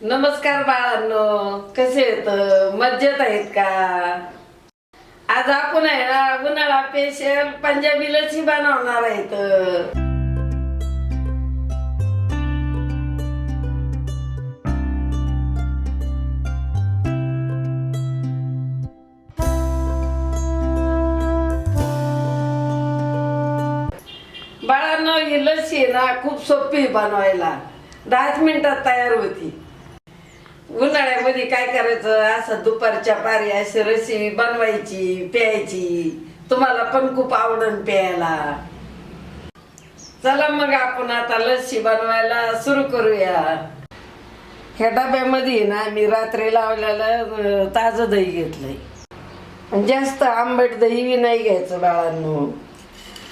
नमस्कार बाळांनो कसे आहेत? मज्जेत आहेत का? आज आपण आहे ना उन्हाळा स्पेशल पंजाबी लसी बनवणार आहेत. बाळांनो ही लसी आहे ना खूप सोपी बनवायला. दहाच मिनिटात तयार होती. उन्हाळ्यामध्ये काय करायचं? असं दुपारच्या पारी अशी रशी बनवायची प्यायची. तुम्हाला पण खूप आवडन प्यायला. चला मग आपण आता लस्सी बनवायला सुरू करूया. ह्या डब्यामध्ये ना मी रात्री लावलेलं ताजं दही घेतलंय. जास्त आंबट दही बी नाही घ्यायचं बाळांनो.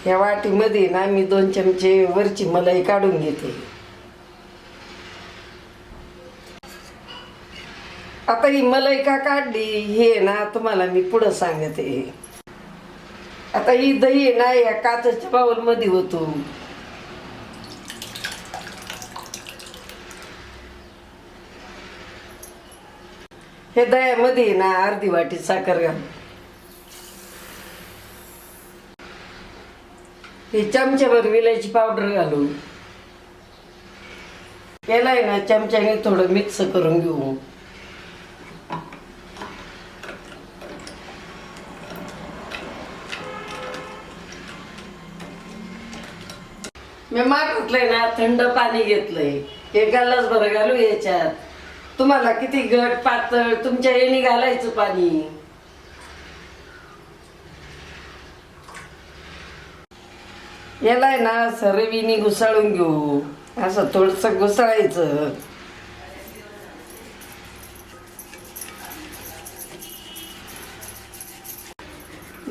ह्या वाटीमध्ये ना मी दोन चमचे वरची मलाई काढून घेते. आता ही मलाई का काढली? हे ना तुम्हाला मी पुढं सांगते. आता ही दही आहे ना या काचच्या बाउलमध्ये होतो. हे दह्यामध्ये ना अर्धी वाटी साखर घाल हे चमच्यावर विलायची पावडर घालू याला आहे ना चमच्याने थोडं मिक्स करून घेऊ. मी मागवलंय ना थंड पाणी घेतलंय. एक गालाच बरं घालू याच्यात. तुम्हाला किती घट पातळ तुमच्या येणी घालायचं पाणी. याला ना सरवीनी घुसाळून घेऊ. असं थोडस घुसळायचं.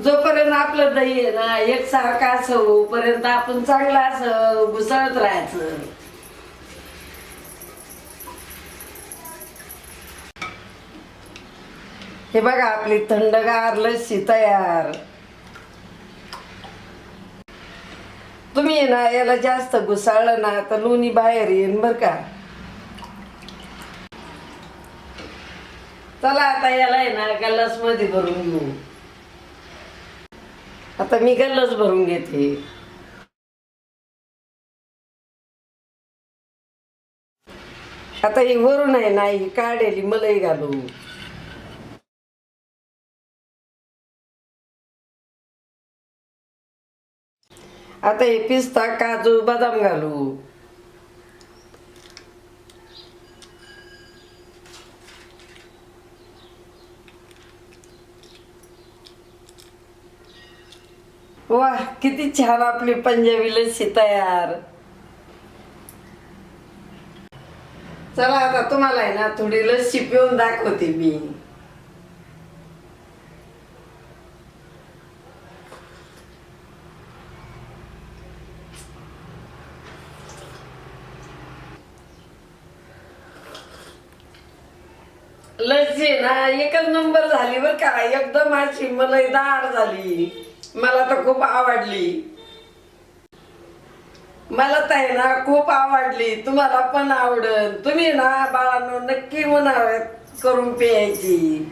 जोपर्यंत आपलं दही आहे ना एकसारखं असं होईपर्यंत आपण चांगला असं घुसळत राहायचं. हे बघा आपली थंडगार लस्सी तयार. तुम्ही ना याला जास्त घुसाळलं ना तर लोणी बाहेर येईन बर का. चला आता याला आहे ना गल्लासमध्ये भरून घेऊ. आता मी गल्लच भरून घेते? आता ही वरून आहे ना ही काढेली मलई घालू आता हे पिस्ता काजू बदाम घालू. वा किती छान आपली पंजाबी लस्सी तयार. चला आता तुम्हाला आहे ना थोडी लस्सी पिऊन दाखवते मी. लस्सी ना एकच नंबर झाली बर का एकदम अशी मलईदार झाली. मला तर खूप आवडली. मला तर ना खूप आवडली. तुम्हाला पण आवडल तुम्ही ना बाळांनो नक्की उन्हाळ्यात करून प्यायची.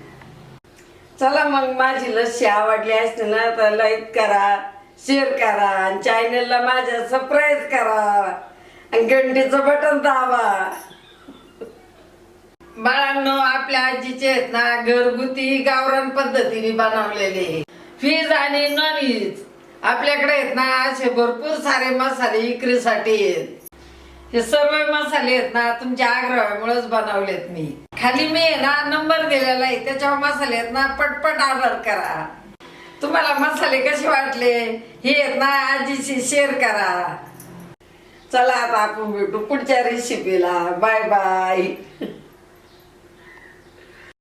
चला मग माझी लस्सी आवडली असते ना तर लाईक करा शेअर करा आणि चॅनलला माझ्या सबस्क्राईब करा. आणि घंटीचं बटन दाबा. बाळांनो आपल्या आजीचे आहेत ना घरगुती गावरान पद्धतीने बनवलेले. फीज आणि नॉन व्हेज आपल्याकडे आहेत ना असे भरपूर सारे मसाले विक्रीसाठी आहेत. हे सर्व मसाले आहेत ना तुमच्या आग्रहामुळेच बनवलेत मी. खाली मी ना नंबर दिलेला आहे. त्याच्यावर मसाले आहेत ना पटपट ऑर्डर करा. तुम्हाला मसाले कसे वाटले? हे आहेत ना आजीशी शेअर करा. चला आता आपण भेटू पुढच्या रेसिपीला बाय बाय